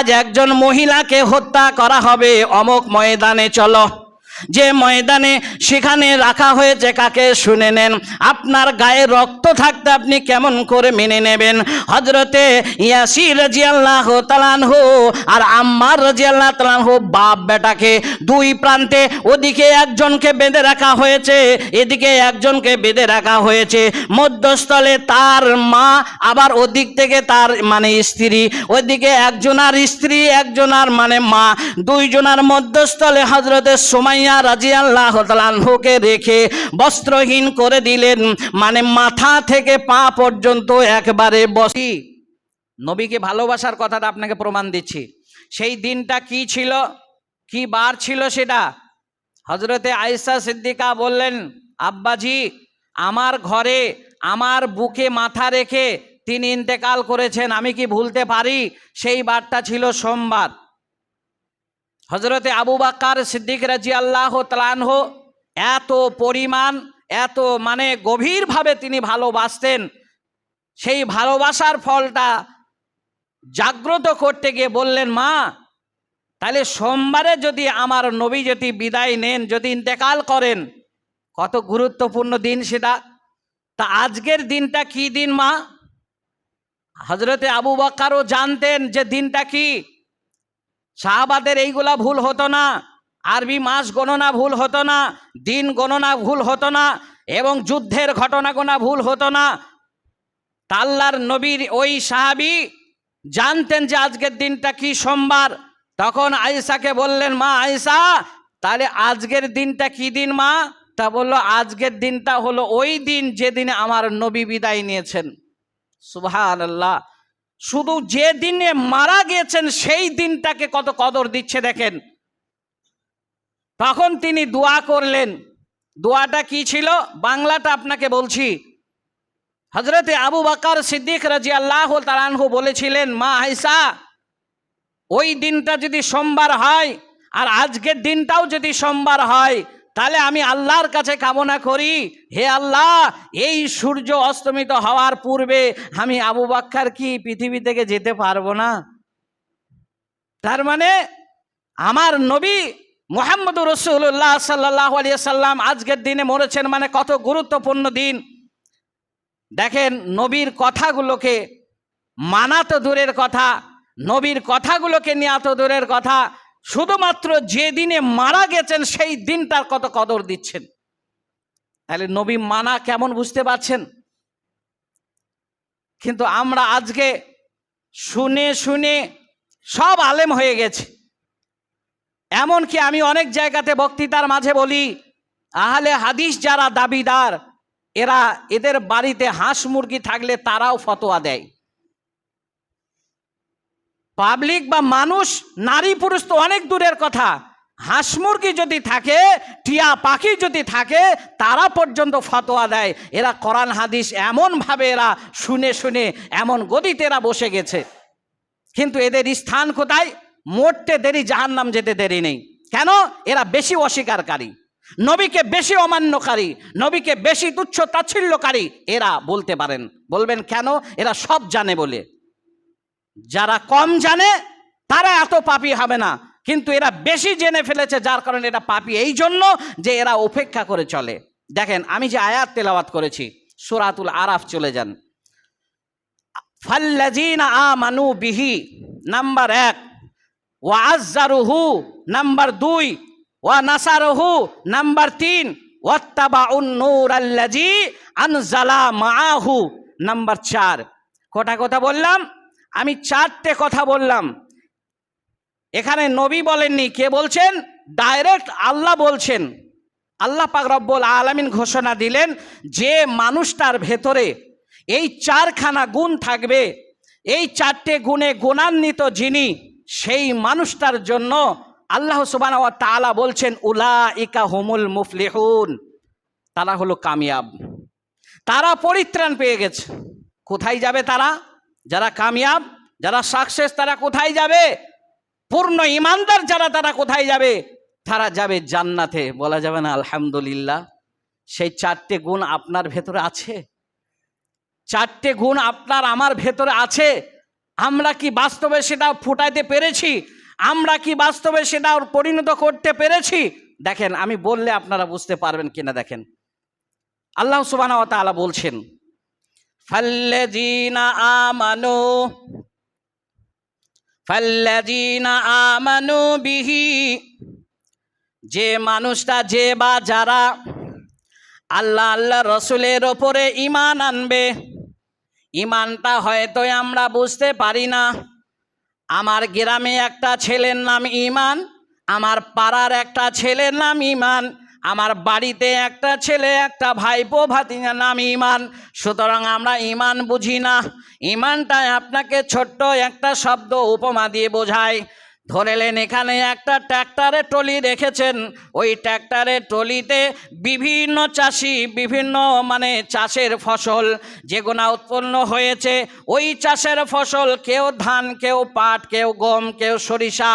আজ একজন মহিলাকে হত্যা করা হবে। অমক ময়দানে চলো। যে ময়দানে সেখানে রাখা হয়েছে কাকে শুনে নেন। আপনার গায়ে রক্ত থাকতে আপনি কেমন করে মেনে নেবেন? হজরতে ইয়াসির রাজিয়াল্লাহ তালানহু আর আম্মার রাজিয়াল্লাহ তালানহু বাপ বেটাকে দুই প্রান্তে ওদিকে একজনকে বেঁধে রাখা হয়েছে, এদিকে একজনকে বেঁধে রাখা হয়েছে। মধ্যস্থলে তার মা, আবার ওদিক থেকে তার মানে স্ত্রী, ওদিকে একজনার স্ত্রী, একজনার মানে মা। দুইজনার মধ্যস্থলে হজরতে সোমাইয়া রাজি আল্লাহ রেখে বস্ত্রহীন করে দিলেন। মানে মাথা থেকে পা পর্যন্ত একবারে বসি নবীকে ভালোবাসার কথাটা আপনাকে প্রমাণ দিচ্ছি। সেই দিনটা কি ছিল? কি বার ছিল সেটা? হজরতে আয়েশা সিদ্দিকা বললেন, আব্বাজি, আমার ঘরে, আমার বুকে মাথা রেখে তিনি ইন্তেকাল করেছেন, আমি কি ভুলতে পারি? সেই বারটা ছিল সোমবার। হজরতে আবু বাক্কার সিদ্দিক রাজি আল্লাহ তালানহ এত পরিমাণ, এত মানে গভীরভাবে তিনি ভালোবাসতেন। সেই ভালোবাসার ফলটা জাগ্রত করতে গিয়ে বললেন, মা, তাহলে সোমবারে যদি আমার নবী যদি বিদায় নেন, যদি ইন্তেকাল করেন, কত গুরুত্বপূর্ণ দিন সেটা। তা আজকের দিনটা কি দিন, মা? হজরতে আবু বাক্কারও জানতেন যে দিনটা কি। শাহবাদের এইগুলা ভুল হতো না। আরবি মাস গণনা ভুল হতো না, দিন গণনা ভুল হতো না, এবং যুদ্ধের ঘটনা গোনা ভুল হতো না। তাল্লার নবীর ওই সাহাবি জানতেন যে আজকের দিনটা কি সোমবার। তখন আয়েশাকে বললেন, মা আয়েশা, তাহলে আজকের দিনটা কি দিন মা? তা বলল, আজকের দিনটা হলো ওই দিন যেদিনে আমার নবী বিদায় নিয়েছেন। সুবহান আল্লাহ শুধু যে দিনে মারা গিয়েছেন, সেই দিনটাকে কত কদর দিচ্ছে দেখেন। তখন তিনি দোয়া করলেন। দোয়াটা কি ছিল? বাংলাটা আপনাকে বলছি। হজরতে আবু বাকার সিদ্দিক রাজি আল্লাহ তালানহু বলেছিলেন, মা আয়সা ওই দিনটা যদি সোমবার হয়, আর আজকের দিনটাও যদি সোমবার হয় তাহলে আমি আল্লাহর কাছে কামনা করি, হে আল্লাহ, এই সূর্য অস্তমিত হওয়ার পূর্বে আমি আবু বাক্কার কি পৃথিবী থেকে যেতে পারব না? তার মানে আমার নবী মোহাম্মদ রসুল্লাহ সাল্লাহ আলিয়া সাল্লাম আজকের দিনে মরেছেন মানে কত গুরুত্বপূর্ণ দিন। দেখেন নবীর কথাগুলোকে মানা তো দূরের কথা, নবীর কথাগুলোকে নেওয়া তো দূরের কথা শুধুমাত্র যে দিনে মারা গেছেন, সেই দিনটার কত কদর দিচ্ছেন? তাহলে নবী মানা কেমন বুঝতে পারছেন? কিন্তু আমরা আজকে শুনে শুনে সব আলেম হয়ে গেছে। এমনকি আমি অনেক জায়গাতে বক্তৃতার মাঝে বলি, আহলে হাদিস যারা দাবিদার, এরা এদের বাড়িতে হাঁস মুরগি থাকলে তারাও ফতোয়া দেয়। পাবলিক বা মানুষ, নারী, পুরুষ তো অনেক দূরের কথা। হাঁস মুরগি যদি থাকে, টিয়া পাখি যদি থাকে, তারা পর্যন্ত ফতোয়া দেয়। এরা কোরআন, হাদিস এমনভাবে এরা শুনে শুনে, এমন গদিতে এরা বসে গেছে। কিন্তু এদের স্থান কোথায়? মরতে দেরি জাহান নাম যেতে দেরি নেই। কেন? এরা বেশি অস্বীকারী। নবীকে বেশি অমান্যকারী, নবীকে বেশি তুচ্ছ তাচ্ছিল্যকারী এরা বলতে পারেন। বলবেন কেন? এরা সব জানে বলে। যারা কম জানে, তারা এত পাপি হবে না। কিন্তু এরা বেশি জেনে ফেলেছে, যার কারণে এটা পাপি। এই জন্য যে এরা উপেক্ষা করে চলে। দেখেন, আমি যে আয়াত তেলাওয়াত করেছি, সুরাতুল আরাফ চলে যান। ফাল্লাজিনা আমানু বিহি, নাম্বার এক। ওয়া আজ্জারুহু নাম্বার দুই। ওয়া নাসারুহু, নাম্বার তিন। ওয়াত্তাবাউন নূর আল্লাজি আনজালা মাআহু, নাম্বার চার। কটা কথা বললাম। আমি চারটে কথা বললাম। এখানে নবী বলেননি, কে বলছেন? ডাইরেক্ট আল্লাহ বলছেন। আল্লাহ পাক রব্বুল আলামিন ঘোষণা দিলেন যে মানুষটার ভেতরে এই চারখানা গুণ থাকবে। এই চারটে গুণে গুণান্বিত যিনি, সেই মানুষটার জন্য আল্লাহ সুবান তালা বলছেন উলা ইকা হুমুল মুফলিহুন। তারা হলো কামিয়াব। তারা পরিত্রাণ পেয়ে গেছে। কোথায় যাবে তারা? যারা কামিয়াব, যারা সাকসেস তারা কোথায় যাবে? পূর্ণ ইমানদার যারা, তারা কোথায় যাবে? তারা যাবে জান্নাতে। বলা যাবে না, আলহামদুলিল্লাহ। সেই চারটে গুণ আপনার ভেতরে আছে? চারটে গুণ আপনার আমার ভেতরে আছে? আমরা কি বাস্তবে সেটা ফুটাইতে পেরেছি? আমরা কি বাস্তবে সেটা পরিণত করতে পেরেছি? দেখেন, আমি বললে আপনারা বুঝতে পারবেন কিনা দেখেন। আল্লাহ সুবাহ বলছেন ফাল্লাযীনা আমানু বিহি, যে মানুষটা, যে বা যারা আল্লাহ আল্লাহ রসুলের ওপরে ইমান আনবে ইমানটা হয়তো আমরা বুঝতে পারি না। আমার গ্রামে একটা ছেলের নাম ইমান আমার পাড়ার একটা ছেলের নাম ইমান আমার বাড়িতে একটা ছেলে, একটা ভাইপো ভাতিজা, নাম ইমান। সুতরাং আমরা ইমান বুঝি না। ইমানটাই আপনাকে ছোট্ট একটা শব্দ, উপমা দিয়ে বোঝায়। ধরেলেন এখানে একটা ট্র্যাক্টরের টলি রেখেছেন ওই ট্র্যাক্টরের টলিতে বিভিন্ন চাষি, বিভিন্ন মানে চাষের ফসল যেগুলো উৎপন্ন হয়েছে, ওই চাষের ফসল কেউ ধান, কেউ পাট, কেউ গম, কেউ সরিষা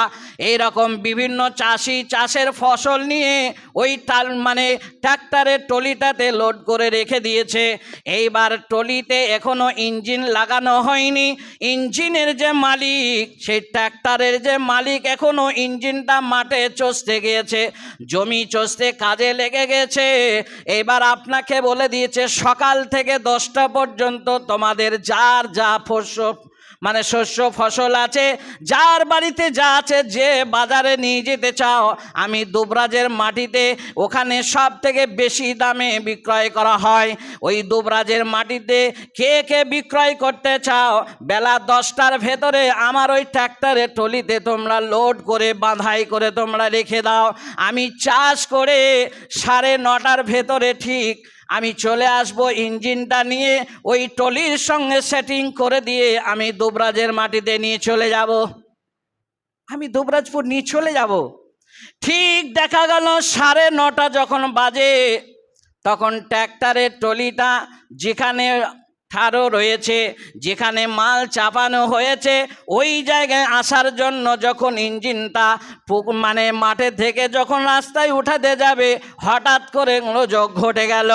এই রকম বিভিন্ন চাষি চাষের ফসল নিয়ে ওই টাল মানে ট্র্যাক্টরের টলিটাতে লোড করে রেখে দিয়েছে। এইবার টলিতে এখনও ইঞ্জিন লাগানো হয়নি। ইঞ্জিনের যে মালিক, সেই ট্র্যাক্টরের যে মালিক এখনও ইঞ্জিনটা মাঠে চষতে গিয়েছে, জমি চষতে কাজে লেগে গেছে। এবার আপনাকে বলে দিয়েছে, সকাল থেকে দশটা পর্যন্ত তোমাদের যার যা ফসল মানে শস্য ফসল আছে, যার বাড়িতে যা আছে, যে বাজারে নিয়ে যেতে চাও, আমি দুবরাজের মাটিতে ওখানে সব থেকে বেশি দামে বিক্রয় করা হয়। ওই দুবরাজের মাটিতে কে কে বিক্রয় করতে চাও, বেলা দশটার ভেতরে আমার ওই ট্র্যাক্টরে টলিতে তোমরা লোড করে, বাঁধাই করে তোমরা রেখে দাও। আমি চাষ করে সাড়ে নটার ভেতরে ঠিক আমি চলে আসব ইঞ্জিনটা নিয়ে, ওই টলির সঙ্গে সেটিং করে দিয়ে আমি দুবরাজের মাটিতে নিয়ে চলে যাব। আমি দুবরাজপুর নিয়ে চলে যাব। ঠিক দেখা গেল সাড়ে নটা যখন বাজে, তখন ট্র্যাক্টারের টলিটা যেখানে ঠাড়ো রয়েছে, যেখানে মাল চাপানো হয়েছে, ওই জায়গায় আসার জন্য যখন ইঞ্জিনটা মানে মাঠে থেকে যখন রাস্তায় উঠাতে যাবে, হঠাৎ করে গোলযোগ ঘটে গেল।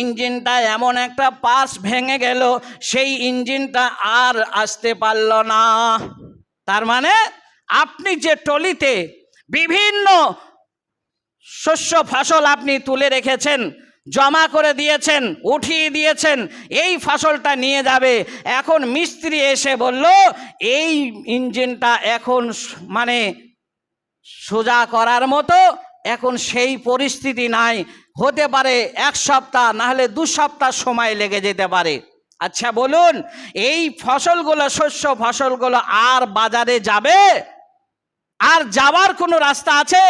ইঞ্জিনটা এমন একটা পাশ ভেঙে গেল, সেই ইঞ্জিনটা আর আসতে পারল না। তার মানে আপনি যে টলিতে বিভিন্ন শস্য, ফসল আপনি তুলে রেখেছেন জমা করে দিয়েছেন, উঠিয়ে দিয়েছেন, এই ফসলটা নিয়ে যাবে। এখন মিস্ত্রি এসে বলল, এই ইঞ্জিনটা এখন মানে সোজা করার মতো, এখন সেই পরিস্থিতি নাই। হতে পারে এক সপ্তাহ না হলে দু সপ্তাহ সময় লেগে যেতে পারে। আচ্ছা বলুন, এই ফসলগুলো, শস্য ফসলগুলো আর বাজারে যাবে? আর যাওয়ার কোনো রাস্তা আছে?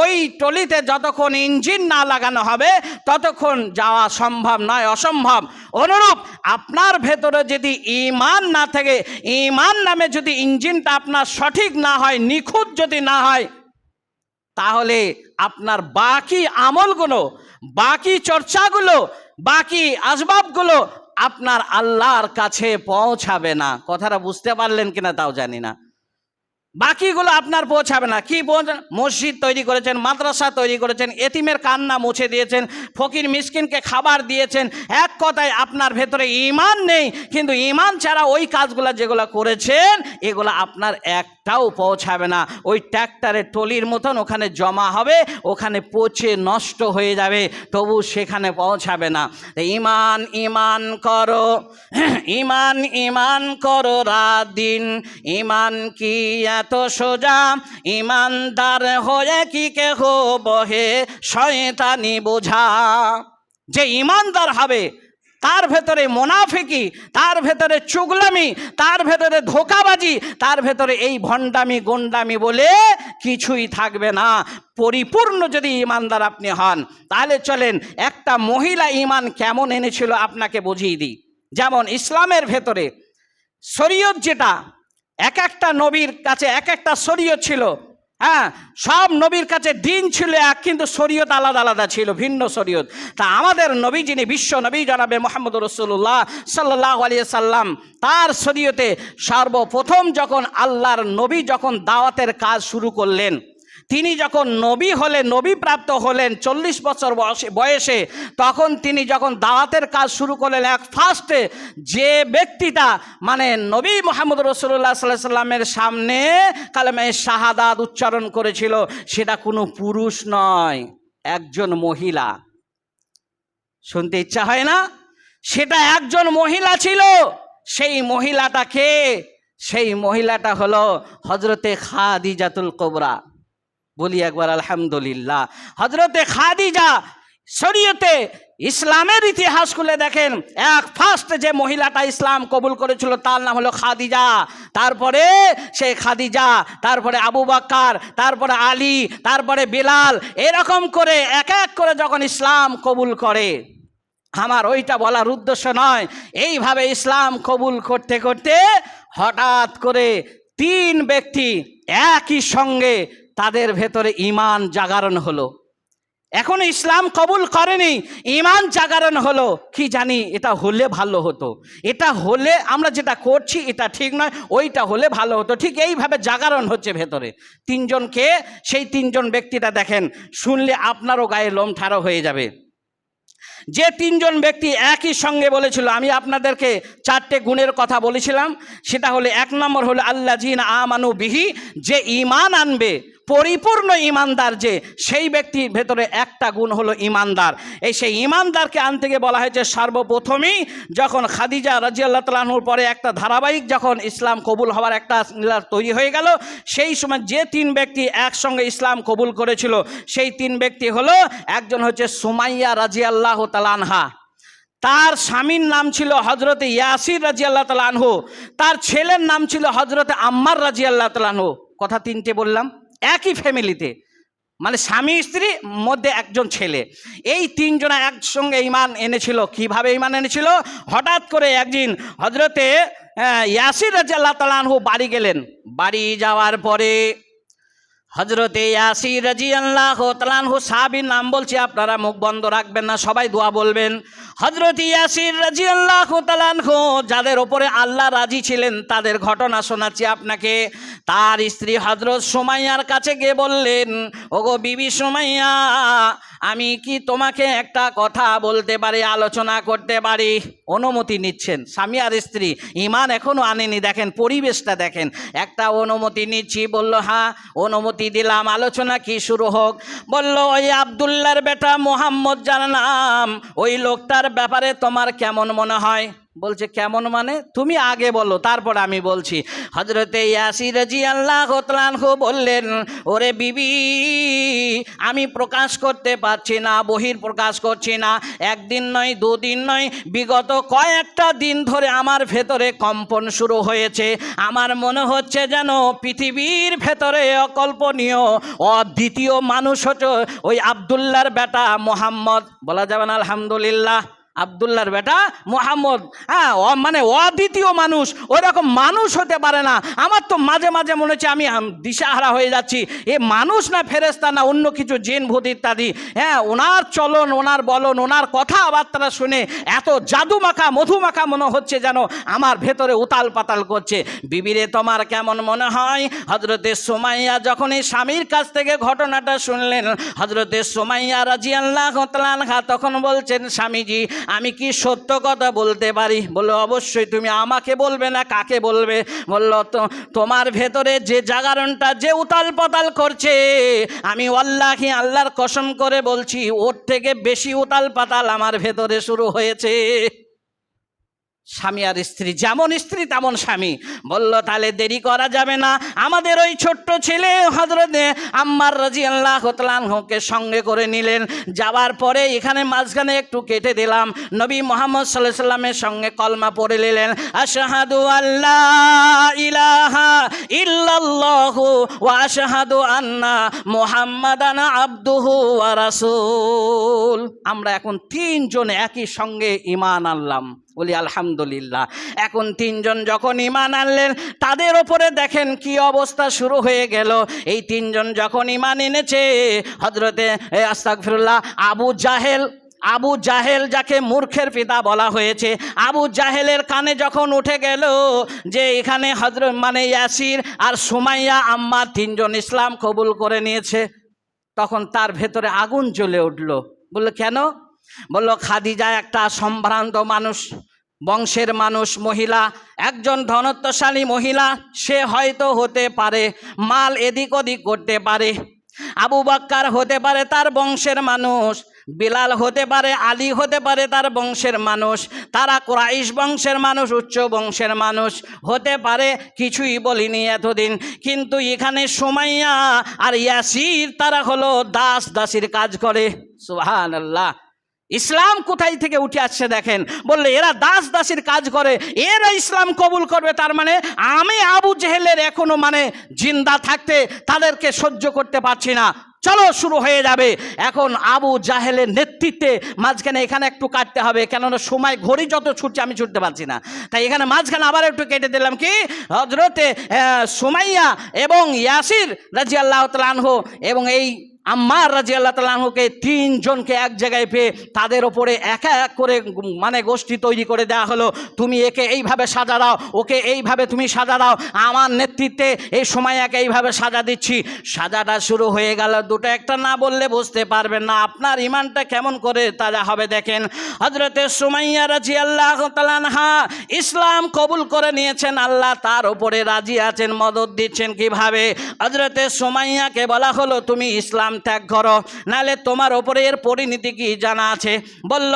ওই টলিতে যতক্ষণ ইঞ্জিন না লাগানো হবে, ততক্ষণ যাওয়া সম্ভব নয়, অসম্ভব। অনুরূপ, আপনার ভেতরে যদি ইমান না থাকে ইমান নামে যদি ইঞ্জিনটা আপনার সঠিক না হয়, নিখুঁত যদি না হয়, তাহলে আপনার বাকি আমলগুলো, বাকি চর্চাগুলো, বাকি আসবাবগুলো আপনার আল্লাহর কাছে পৌঁছাবে না। কথাটা বুঝতে পারলেন কিনা তাও জানি না। বাকিগুলো আপনার পৌঁছাবে না। কি মসজিদ তৈরি করেছেন, মাদ্রাসা তৈরি করেছেন, এতিমের কান্না মুছে দিয়েছেন, ফকির মিসকিনকে খাবার দিয়েছেন, এক কথায় আপনার ভেতরে ইমান নেই, কিন্তু ইমান ছাড়া ওই কাজগুলো যেগুলো করেছেন, এগুলো আপনার একটাও পৌঁছাবে না। ওই ট্র্যাক্টরের টলির মতন ওখানে জমা হবে, ওখানে পচে নষ্ট হয়ে যাবে, তবু সেখানে পৌঁছাবে না। ইমান ইমান করো, ইমান ইমান করো রাত দিন। ইমান কি এত সোজা? ইমানদার হয়ে কি কেহ বহে? শয়তানি বোঝা। যে ইমানদার হবে তার ভেতরে মোনাফিকি, তার ভেতরে চুগলামি, তার ভেতরে ধোকাবাজি, তার ভেতরে এই ভণ্ডামি, গন্ডামি বলে কিছুই থাকবে না। পরিপূর্ণ যদি ইমানদার আপনি হন, তাহলে চলেন একটা মহিলা ইমান কেমন এনেছিল আপনাকে বুঝিয়ে দিই। যেমন ইসলামের ভেতরে শরীয়ত যেটা, এক একটা নবীর কাছে এক একটা শরীয়ত ছিল হ্যাঁ সব নবীর কাছে দিন ছিল এক, কিন্তু শরীয়ত আলাদা আলাদা ছিল, ভিন্ন শরীয়ত। তা আমাদের নবী যিনি বিশ্ব নবী জানাবে মোহাম্মদ রসুল্লাহ সাল্লাহ আলিয়া সাল্লাম, তার শরীয়তে সর্বপ্রথম যখন আল্লাহর নবী যখন দাওয়াতের কাজ শুরু করলেন তিনি যখন নবী হলেন, নবী প্রাপ্ত হলেন চল্লিশ বছর বয়সে তখন তিনি যখন দাওয়াতের কাজ শুরু করলেন, এক ফার্স্টে যে ব্যক্তিটা মানে নবী মোহাম্মদ রসুল্লাহ সাল্লাহ সাল্লামের সামনে কালেমে শাহাদাত উচ্চারণ করেছিল, সেটা কোনো পুরুষ নয়, একজন মহিলা। শুনতে ইচ্ছা হয় না? সেটা একজন মহিলা ছিল, সেই মহিলাটাকে, সেই মহিলাটা হলো হজরতে খাদিজাতুল কোবরা। বলি একবার আলহামদুলিল্লাহ। হজরতে খাদিজা শরীয়তে ইসলামের ইতিহাস খুলে দেখেন, এক ফার্স্ট যে মহিলাটা ইসলাম কবুল করেছিল তার নাম হলো খাদিজা। তারপরে সে খাদিজা, তারপরে আবু বাক্কার, তারপরে আলী, তারপরে বিলাল, এরকম করে এক এক করে যখন ইসলাম কবুল করে, আমার ওইটা বলার উদ্দেশ্য নয়। এইভাবে ইসলাম কবুল করতে করতে হঠাৎ করে তিন ব্যক্তি একই সঙ্গে তাদের ভেতরে ইমান জাগরণ হলো। এখন ইসলাম কবুল করেনি ইমান জাগরণ হলো। কি জানি, এটা হলে ভালো হতো। এটা হলে আমরা যেটা করছি, এটা ঠিক নয়, ওইটা হলে ভালো হতো। ঠিক এইভাবে জাগরণ হচ্ছে ভেতরে। তিনজনকে, সেই তিনজন ব্যক্তিটা দেখেন, শুনলে আপনারও গায়ে লোম ঠাড়ো হয়ে যাবে। যে তিনজন ব্যক্তি একই সঙ্গে বলেছিল, আমি আপনাদেরকে চারটে গুণের কথা বলেছিলাম, সেটা হলো এক নম্বর হলো আল্লাহ জিন আমানু বিহি, যে ইমান আনবে, পরিপূর্ণ ইমানদার যে, সেই ব্যক্তির ভেতরে একটা গুণ হলো ইমানদার এই সেই ইমানদারকে আনতে গিয়ে বলা হয়েছে, সর্বপ্রথমেই যখন খাদিজা রাজিয়াল্লাহ তালাহুর পরে একটা ধারাবাহিক যখন ইসলাম কবুল হওয়ার একটা তৈরি হয়ে গেল, সেই সময় যে তিন ব্যক্তি একসঙ্গে ইসলাম কবুল করেছিল, সেই তিন ব্যক্তি হলো, একজন হচ্ছে সুমাইয়া রাজিয়াল্লাহ তালানহা তার স্বামীর নাম ছিল হজরতে ইয়াসির রাজি আল্লাহ তালানহু তার ছেলের নাম ছিল হজরতে আম্মার রাজি আল্লাহ তালানহু কথা তিনটে বললাম, একই ফ্যামিলিতে মানে স্বামী স্ত্রী, মধ্যে একজন ছেলে। এই তিনজনা একসঙ্গে ইমান এনেছিল। কীভাবে ইমান এনেছিল? হঠাৎ করে একদিন হজরতে ইয়াসির রাজি আল্লাহ তালানহু বাড়ি গেলেন। বাড়ি যাওয়ার পরে হজরতে ইয়াসির রাজি আল্লাহ তালানহু নাম বলছি, আপনারা মুখ বন্ধ রাখবেন না, সবাই দোয়া বলবেন। হজরত ইয়াসির রাজি আল্লাহ যাদের ওপরে আল্লাহ রাজি ছিলেন, তাদের ঘটনা শোনাচ্ছি আপনাকে। তার স্ত্রী হজরত সোমাইয়ার কাছে গিয়ে বললেন, ওগো বিবি সোমাইয়া, আমি কি তোমাকে একটা কথা বলতে পারি, আলোচনা করতে পারি? অনুমতি নিচ্ছেন, স্বামী আর স্ত্রী। ইমান এখনও আনেনি, দেখেন, পরিবেশটা দেখেন। একটা অনুমতি নিচ্ছি, বলল হ্যাঁ অনুমতি দিলাম, আলোচনা কি শুরু হোক? বলল, ওই আবদুল্লার বেটা মোহাম্মদ যার নাম, ওই লোকটার ব্যাপারে তোমার কেমন মনে হয়? বলছে, কেমন মানে? তুমি আগে বলো, তারপর আমি বলছি। হজরতে ইয়াসির জি আল্লাহ তালানহু বললেন, ওরে বিবি, আমি প্রকাশ করতে পারছি না বহির প্রকাশ করছি না। একদিন নয়, দুদিন নয়, বিগত কয়েকটা দিন ধরে আমার ভেতরে কম্পন শুরু হয়েছে। আমার মনে হচ্ছে যেন পৃথিবীর ভেতরে অকল্পনীয়, অদ্বিতীয় মানুষ হচ্ছে ওই আবদুল্লার বেটা মোহাম্মদ। বলা যাবে না, আলহামদুলিল্লাহ। আবদুল্লার বেটা মোহাম্মদ। হ্যাঁ মানে অদ্বিতীয় মানুষ ওরকম মানুষ হতে পারে না। আমার তো মাঝে মাঝে মনে হচ্ছে আমি দিশাহারা হয়ে যাচ্ছি। এ মানুষ না ফেরেস্তা না অন্য কিছু জেন, ভূত ইত্যাদি। হ্যাঁ ওনার চলন, ওনার বলন, ওনার কথাবার্তা শুনে এত জাদু মাখা মধু মাখা মনে হচ্ছে যেন আমার ভেতরে উতাল পাতাল করছে। বিবিরে, তোমার কেমন মনে হয়? হজরতে সোমাইয়া যখন এই স্বামীর কাছ থেকে ঘটনাটা শুনলেন হজরতে সোমাইয়া রাজি আল্লাহ তখন বলছেন, স্বামীজি আমি কি সত্য কথা বলতে পারি? বলল, অবশ্যই তুমি আমাকে বলবে না কাকে বলবে? বলল, তো, তোমার ভেতরে যে জাগরণটা যে উতাল পাতাল করছে, আমি আল্লাহি আল্লাহর কসম করে বলছি, ওর থেকে বেশি উতাল পাতাল আমার ভেতরে শুরু হয়েছে। স্বামী আর স্ত্রী, যেমন স্ত্রী তেমন স্বামী। বলল, তাহলে দেরি করা যাবে না। আমাদের ওই ছোট্ট ছেলে হজরতে আম্মার রাজি আল্লাহ হোকে সঙ্গে করে নিলেন। যাওয়ার পরে এখানে মাঝখানে একটু কেটে দিলাম। নবী মোহাম্মদ সাল্লাহ সাল্লামের সঙ্গে কলমা পড়ে নিলেন, আশাহাদু আল্লাহ ইলাহা ওয়া আশহাদু আন্না মুহাম্মাদান আবদুহু রাসূল। আমরা এখন তিনজন একই সঙ্গে ঈমান আনলাম। বলি, আলহামদুলিল্লাহ। এখন তিনজন যখন ইমান আনলেন, তাদের ওপরে দেখেন কি অবস্থা শুরু হয়ে গেল। এই তিনজন যখন ইমান এনেছে হজরতে আস্তাকফিরুল্লাহ আবু জাহেল আবু জাহেল যাকে মূর্খের পিতা বলা হয়েছে, আবু জাহেলের কানে যখন উঠে গেল যে এখানে হজরত মানে ইয়াসির আর সুমাইয়া আম্মা তিনজন ইসলাম কবুল করে নিয়েছে, তখন তার ভেতরে আগুন জ্বলে উঠল। বলল, কেন? বলল, খাদিজা একটা সম্ভ্রান্ত মানুষ, বংশের মানুষ, মহিলা, একজন ধনত্বশালী মহিলা, সে হয়তো হতে পারে, মাল এদিক ওদিক করতে পারে। আবু বাক্কার হতে পারে তার বংশের মানুষ, বিলাল হতে পারে, আলী হতে পারে তার বংশের মানুষ, তারা কোরাইশ বংশের মানুষ, উচ্চ বংশের মানুষ, হতে পারে, কিছুই বলিনি এতদিন। কিন্তু এখানে সুমাইয়া আর ইয়াসির, তারা হলো দাস দাসীর কাজ করে। সুহান আল্লাহ ইসলাম কোথায় থেকে উঠে আসছে দেখেন? বললে, এরা দাস দাসের কাজ করে, এরা ইসলাম কবুল করবে, তার মানে আমি আবু জেহেলের এখনও মানে জিন্দা থাকতে তাদেরকে সহ্য করতে পারছি না। চলো শুরু হয়ে যাবে। এখন আবু জাহেলের নেতৃত্বে মাঝখানে এখানে একটু কাটতে হবে, কেননা সময় ঘড়ি যত ছুটছে আমি ছুটতে পারছি না। তাই এখানে মাঝখানে আবার একটু কেটে দিলাম কি? হজরতে সুমাইয়া এবং ইয়াসির রাজি আল্লাহ তালানহ এবং এই আম্মার রাজি আল্লাহ তালাহুকে তিনজনকে এক জায়গায় পেয়ে তাদের ওপরে এক এক করে মানে গোষ্ঠী তৈরি করে দেওয়া হলো। তুমি একে এইভাবে সাজা দাও, ওকে এইভাবে তুমি সাজা দাও। আমার নেতৃত্বে এই সময় একে এইভাবে সাজা দিচ্ছি। সাজাটা শুরু হয়ে গেল দুটো একটা না বললে বুঝতে পারবেন না। আপনার ইমানটা কেমন করে তাজা হবে দেখেন। হজরতে সুমাইয়া রাজি আল্লাহ তালানহা ইসলাম কবুল করে নিয়েছেন। আল্লাহ তার ওপরে রাজি আছেন, মদত দিচ্ছেন কীভাবে? হজরতে সুমাইয়াকে বলা হলো, তুমি ইসলাম ত্যাগ করো নালে তোমার ওপরে এর পরিণতি কি জানা আছে? বলল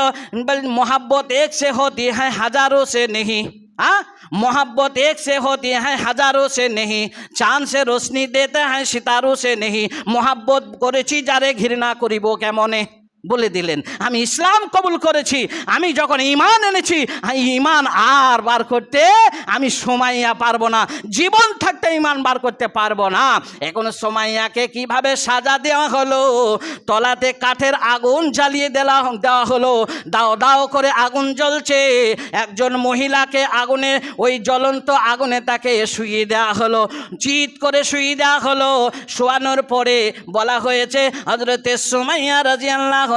মোহাব্বত এক সে হতি হ্যাঁ হাজারো সে নেহি। हाँ मोहब्बत एक से होती है हजारों से नहीं চাঁদ সে রোশনি দেতে হ্যাঁ সিতারো সে নেহি মোহাব্বত করেছি যারে ঘৃণা করিব কেমনে বলে দিলেন, আমি ইসলাম কবুল করেছি, আমি যখন ইমান এনেছি ইমান আর বার করতে, আমি সোমাইয়া পারব না, জীবন থাকতে ইমান বার করতে পারব না। এখন সোমাইয়াকে কীভাবে সাজা দেওয়া হলো? তলাতে কাঠের আগুন জ্বালিয়ে দেওয়া দেওয়া হলো। দাও দাও করে আগুন জ্বলছে। একজন মহিলাকে আগুনে, ওই জ্বলন্ত আগুনে তাকে শুয়ে দেওয়া হলো। চিৎ করে শুয়ে দেওয়া হলো। শোয়ানোর পরে বলা হয়েছে হজরতে সুমাইয়া রাজিয়াল্লাহ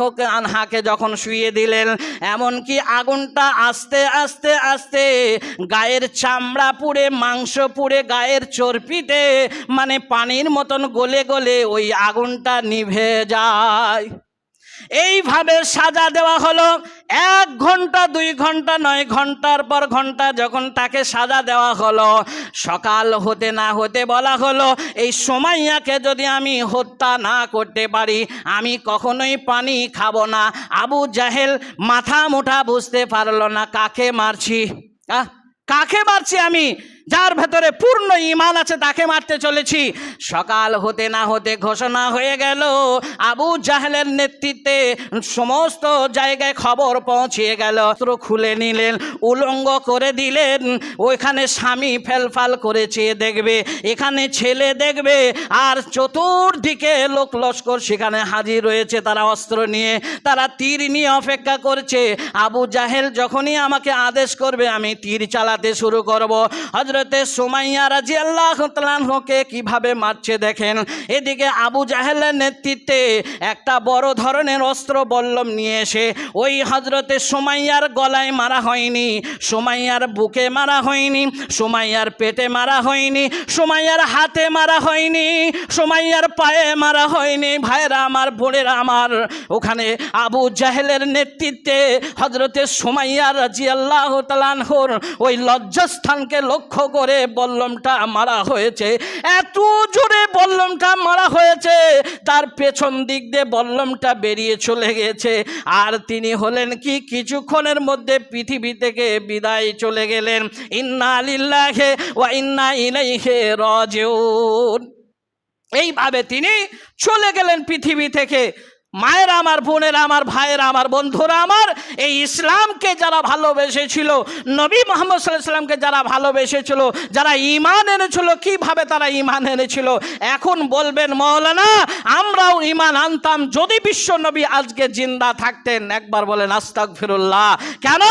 হোক আনহাকে যখন শুয়ে দিলেন, এমনকি আগুনটা আস্তে আস্তে আস্তে গায়ের চামড়া পুড়ে, মাংস পুড়ে গায়ের চর্পিতে মানে পানির মতন গলে গলে ওই আগুনটা নিভে যায়। এইভাবে সাজা দেওয়া হলো। এক ঘণ্টা, দুই ঘণ্টা, নয় ঘণ্টার পর ঘণ্টা যখন তাকে সাজা দেওয়া হলো, সকাল হতে না হতে বলা হলো, এই সময়য়াকে যদি আমি হত্যা না করতে পারি, আমি কখনোই পানি খাব না। আবু জাহেল মাথা মুঠা বুঝতে পারল না, কাকে মারছি? কাকে মারছি আমি? যার ভেতরে পূর্ণ ইমান আছে তাকে মারতে চলেছি। সকাল হতে না হতে ঘোষণা হয়ে গেল, আবু জাহেলের নেতৃত্বে সমস্ত জায়গায় খবর পৌঁছিয়ে গেল। অস্ত্র খুলে নিলেন, উলঙ্গ করে দিলেন, ওইখানে স্বামী ফেলফাল করে চেয়ে দেখবে, এখানে ছেলে দেখবে, আর চতুর্দিকে লোক লস্কর সেখানে হাজির রয়েছে, তারা অস্ত্র নিয়ে, তারা তীর নিয়ে অপেক্ষা করছে। আবু জাহেল যখনই আমাকে আদেশ করবে, আমি তীর চালাতে শুরু করব। হজরতে সোমাইয়া রাজি আল্লাহ তালানহকে কীভাবে মারছে দেখেন? এদিকে আবু জাহেলের নেতৃত্বে একটা বড় ধরনের অস্ত্র বল্লম নিয়ে এসে ওই হজরতে সোমাইয়ার গলায় মারা হয়নি, সোমাইয়ার বুকে মারা হয়নি, সোমাইয়ার পেটে মারা হয়নি, সোমাইয়ার হাতে মারা হয়নি, সোমাইয়ার পায়ে মারা হয়নি। ভাইরা আমার, বোনেরা আমার, ওখানে আবু জাহেলের নেতৃত্বে হজরতে সোমাইয়া রাজি আল্লাহ তালানহর ওই লজ্জাস্থানকে লক্ষ্য করে বল্লমটা মারা হয়েছে, এত জোরে বল্লমটা মারা হয়েছে, তার পেছন দিক দিয়ে বল্লমটা বেরিয়ে চলে গেছে। আর তিনি হলেন কি? কিছুক্ষণের মধ্যে পৃথিবী থেকে বিদায় চলে গেলেন। ইন্না লিল্লাহে ওয়া ইন্না ইলাইহি রাজিউন। এইভাবে তিনি চলে গেলেন পৃথিবী থেকে। মায়েরা আমার, বোনেরা আমার, ভাইয়েরা আমার, বন্ধুরা আমার, এই ইসলামকে যারা ভালোবেসেছিল, নবী মোহাম্মদ সাল্লামকে যারা ভালোবেসেছিল, যারা ইমান এনেছিল, কীভাবে তারা ইমান এনেছিল? এখন বলবেন, মৌলানা, আমরাও ইমান আনতাম যদি বিশ্ব নবী আজকে জিন্দা থাকতেন। একবার বলেন আস্তাক ফিরুল্লাহ কেন?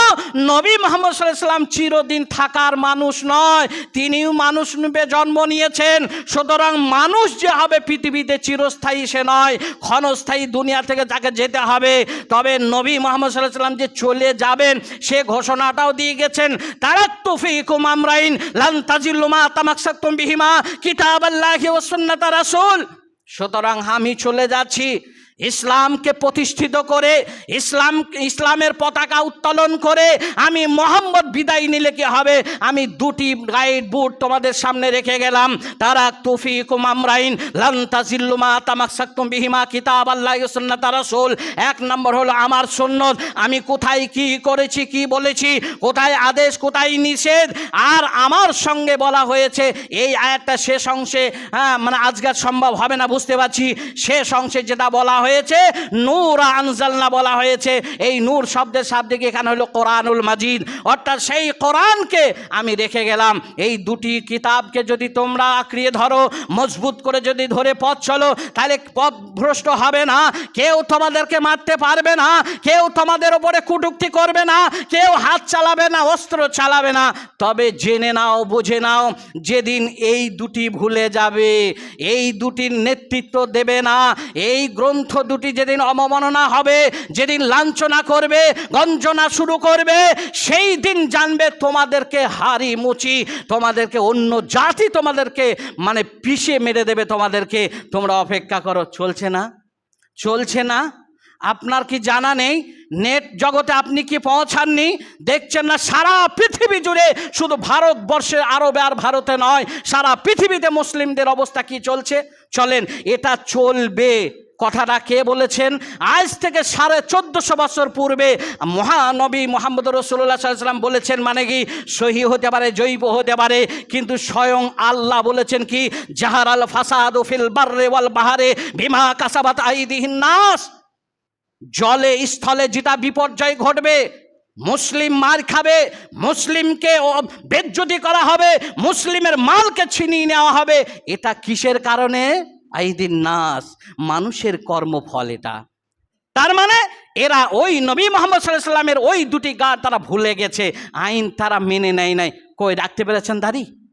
নবী মোহাম্মদ সাল্লাম চিরদিন থাকার মানুষ নয়, তিনিও মানুষ রূপে জন্ম নিয়েছেন। সুতরাং মানুষ যে হবে পৃথিবীতে চিরস্থায়ী সে নয়, ক্ষণস্থায়ী দুনিয়া দুনিয়া থেকে তাকে যেতে হবে। তবে নবী মোহাম্মদ সাল্লাহ সাল্লাম যে চলে যাবেন, সে ঘোষণাটাও দিয়ে গেছেন তারা তুফিকুম আমরাইন লান তাজিল্লুমা তামাকসাতুম বিহিমা কিতাবাল্লাহি ওয়া সুন্নাতা সুতরাং আমি চলে যাচ্ছি। ইসলামকে প্রতিষ্ঠিত করে, ইসলাম, ইসলামের পতাকা উত্তোলন করে আমি মোহাম্মদ বিদায় নিলে কি হবে? আমি দুটি গাইড বুট তোমাদের সামনে রেখে গেলাম। তারা তুফি কুমামরাইন লান্তাজিল্লুমা তামাকসাক্তুম বিহিমা কিতাব আল্লাহ সুন্নাত রাসূল। এক নম্বর হলো আমার সুন্নত। আমি কোথায় কি করেছি, কি বলেছি, কোথায় আদেশ, কোথায় নিষেধ? আর আমার সঙ্গে বলা হয়েছে, এই আয়াতটা শেষ অংশে হ্যাঁ মানে আজকাল সম্ভব হবে না, বুঝতে পারছি। শেষ অংশে যেটা বলা হয়েছে, নূর আনজালনা বলা হয়েছে। এই নূর শব্দের শাব্দিক এখানে হলো কোরআনুল মাজিদ। অর্থাৎ সেই কোরআনকে আমি রেখে গেলাম। এই দুটি কিতাবকে যদি তোমরা আঁকড়িয়ে ধরো, মজবুত করে যদি ধরে পথ চলো, তাহলে পথ ভ্রষ্ট হবে না। কেউ তোমাদেরকে মারতে পারবে না, কেউ তোমাদের ওপরে কুটুক্তি করবে না, কেউ হাত চালাবে না, অস্ত্র চালাবে না। তবে জেনে নাও, বুঝে নাও, যেদিন এই দুটি ভুলে যাবে, এই দুটির নেতৃত্ব দেবে না, এই গ্রন্থ দুটি যেদিন অবমাননা হবে, যেদিন লাঞ্ছনা করবে, গঞ্জনা শুরু করবে, সেই দিন জানবে তোমাদেরকে হারি মুচি, তোমাদেরকে অন্য জাতি তোমাদেরকে মানে পিষে মেরে দেবে তোমাদেরকে। তোমরা অপেক্ষা করো, চলছে না? চলছে না? আপনার কি জানা নেই? নেট জগতে আপনি কি পৌঁছাননি? দেখছেন না সারা পৃথিবী জুড়ে শুধু ভারতবর্ষের আরবে আর ভারতে নয়, সারা পৃথিবীতে মুসলিমদের অবস্থা কি চলছে? চলেন, এটা চলবে। কথাটা কে বলেছেন? আজ থেকে সাড়ে চোদ্দশো বছর পূর্বে মহানবী মোহাম্মদ রসুল্লাহ সাল্লাম বলেছেন মানে কি? সহি হতে পারে, জৈব হতে পারে, কিন্তু স্বয়ং আল্লাহ বলেছেন কি? জাহার আল ফাসাদ ফিল বার্রে ওয়াল বাহারে ভীমা কাসাবাত আইদিহিন নাস। জলে, স্থলে যেটা বিপর্যয় ঘটবে, মুসলিম মার খাবে, মুসলিমকে বেজ্জতি করা হবে, মুসলিমের মালকে ছিনিয়ে নেওয়া হবে, এটা কিসের কারণে? আইদিন নাস, মানুষের কর্মফল এটা। তার মানে এরা ওই নবী মোহাম্মদ সাল্লাহ ওই দুটি গা তারা ভুলে গেছে, আইন তারা মেনে নেয় নাই। কই, রাখতে পেরেছেন দাড়ি? রা-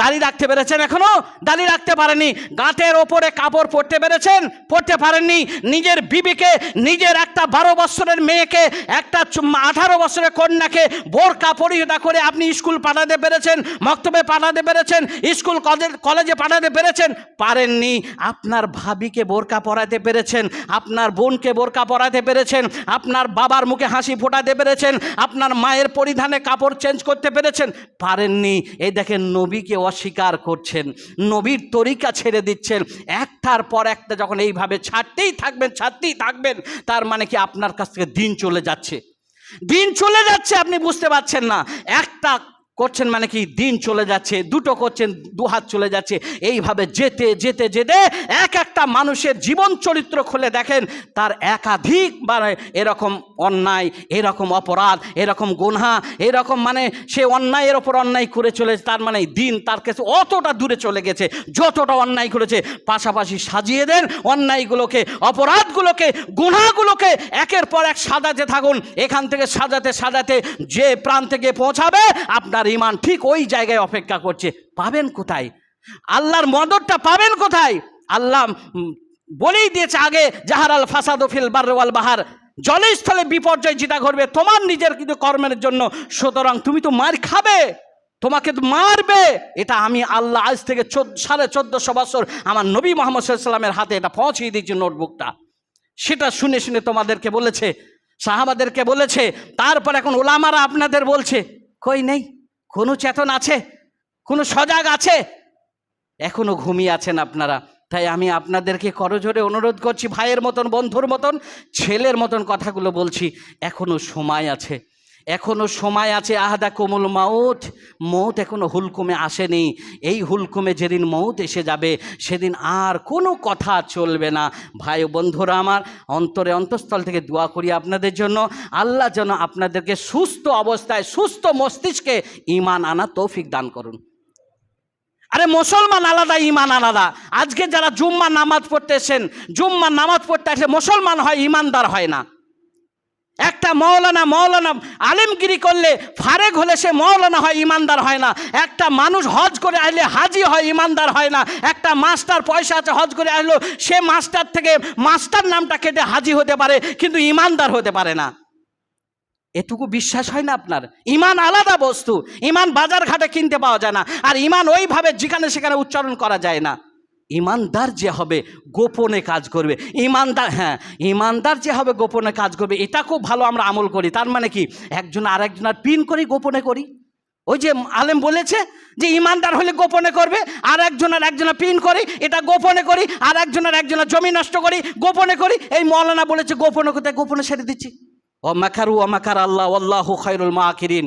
দাড়ি রাখতে পেরেছেন এখনও? দাড়ি রাখতে পারেনি গাঁটের ওপরে কাপড় পরতে পেরেছেন? পরতে পারেননি। নিজের বিবিকে, নিজের একটা বারো বছরের মেয়েকে, একটা আঠারো বছরের কন্যাকে বোরকা পরিহিতা করে আপনি স্কুল পাঠাতে পেরেছেন, মক্তবে পাঠাতে পেরেছেন, স্কুল কলেজ কলেজে পাঠাতে পেরেছেন? পারেননি। আপনার ভাবিকে বোরকা পরাতে পেরেছেন, আপনার বোনকে বোরকা পরাতে পেরেছেন, আপনার বাবার মুখে হাসি ফোটাতে পেরেছেন, আপনার মায়ের পরিধানে কাপড় চেঞ্জ করতে পেরেছেন, পারেননি। এই দেখেন নবীকে অস্বীকার করছেন, নবীর তরিকা ছেড়ে দিচ্ছেন। একটার পর একটা যখন এইভাবে ছাড়তেই থাকবেন ছাড়তেই থাকবেন, তার মানে কি আপনার কাছ থেকে দিন চলে যাচ্ছে? দিন চলে যাচ্ছে, আপনি বুঝতে পারছেন না। একটা করছেন মানে কি? দিন চলে যাচ্ছে, দুটো করছেন, দু হাত চলে যাচ্ছে। এইভাবে যেতে যেতে যেতে এক একটা মানুষের জীবন চরিত্র খুলে দেখেন, তার একাধিক মানে এরকম অন্যায়, এরকম অপরাধ, এরকম গুনহা, এরকম মানে সে অন্যায়ের ওপর অন্যায় করে চলেছে, তার মানে দিন তার কাছে অতটা দূরে চলে গেছে, যতটা অন্যায় করেছে। পাশাপাশি সাজিয়ে দেন, অন্যায়গুলোকে, অপরাধগুলোকে গুনাগুলোকে একের পর এক সাজাতে থাকুন। এখান থেকে সাজাতে সাজাতে যে প্রান্তে গিয়ে পৌঁছাবে, আপনার ইমান ঠিক ওই জায়গায় অপেক্ষা করছে। পাবেন কোথায়? আল্লাহর মদতটা পাবেন কোথায়? আল্লাহ বলেই দিয়েছে আগে, জাহারাল ফাসাদ ফিল বারওয়াল বাহার। জলস্থলে বিপর্যয় যেটা ঘটবে, তোমার নিজের কিন্তু কর্মের জন্য। সুতরাং তুমি তো মার খাবে, তোমাকে তো মারবে। এটা আমি আল্লাহ আজ থেকে সাড়ে চোদ্দশো বছর আমার নবী মোহাম্মদ সাল্লামের হাতে এটা পৌঁছিয়ে দিয়েছি নোটবুকটা। সেটা শুনে শুনে তোমাদেরকে বলেছে, সাহাবাদেরকে বলেছে, তারপর এখন ওলামারা আপনাদের বলছে, কই নেই? কোনো চেতন আছে? কোনো সজাগ আছে? এখনও ঘুমিয়ে আছেন আপনারা। তাই আমি আপনাদেরকে করজোরে অনুরোধ করছি, ভাইয়ের মতন, বন্ধুর মতন, ছেলের মতন কথাগুলো বলছি। এখনও সময় আছে। এখনও সময় আছে আহাদা কোমল মাউত। মৌত এখনও হুলকুমে আসেনি। এই হুলকুমে যেদিন মৌত এসে যাবে, সেদিন আর কোনো কথা চলবে না। ভাই বন্ধুরা আমার, অন্তরে অন্তঃস্থল থেকে দোয়া করি আপনাদের জন্য। আল্লাহ যেন আপনাদেরকে সুস্থ অবস্থায়, সুস্থ মস্তিষ্কে ইমান আনা তৌফিক দান করুন। আরে মুসলমান আলাদা ইমান আলাদা। আজকে যারা জুম্মা নামাজ পড়তে এসেন জুম্মা নামাজ পড়তে আসে মুসলমান হয় ইমানদার হয় না। একটা মৌলানা মৌলানা আলেমগিরি করলে ফারেক হলে সে মৌলানা হয়, ইমানদার হয় না। একটা মানুষ হজ করে আসলে হাজি হয়, ইমানদার হয় না। একটা মাস্টার পয়সা আছে, হজ করে আসলো সে মাস্টার থেকে মাস্টার নামটা কেটে হাজি হতে পারে, কিন্তু ইমানদার হতে পারে না। এটুকু বিশ্বাস হয় না আপনার? ইমান আলাদা বস্তু। ইমান বাজার ঘাটে কিনতে পাওয়া যায় না। আর ইমান ওইভাবে যেখানে সেখানে উচ্চারণ করা যায় না। ইমানদার যে হবে গোপনে কাজ করবে। ইমানদার হ্যাঁ ইমানদার যে হবে গোপনে কাজ করবে, এটা খুব ভালো আমরা আমল করি। তার মানে কি? একজন আর একজনের পিন করি, গোপনে করি। ওই যে আলেম বলেছে যে ইমানদার হলে গোপনে করবে, আর একজনের একজনের পিন করি, এটা গোপনে করি, আর একজনের একজনের জমি নষ্ট করি, গোপনে করি। এই মৌলানা বলেছে, গোপনে করতে, গোপনে সেরে দিচ্ছি। ও মাকারু, ও মাখার আল্লাহ আল্লাহ খৈরুল মাকিরিন।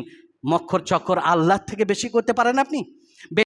মক্ষর চক্কর আল্লাহ থেকে বেশি করতে পারেন আপনি?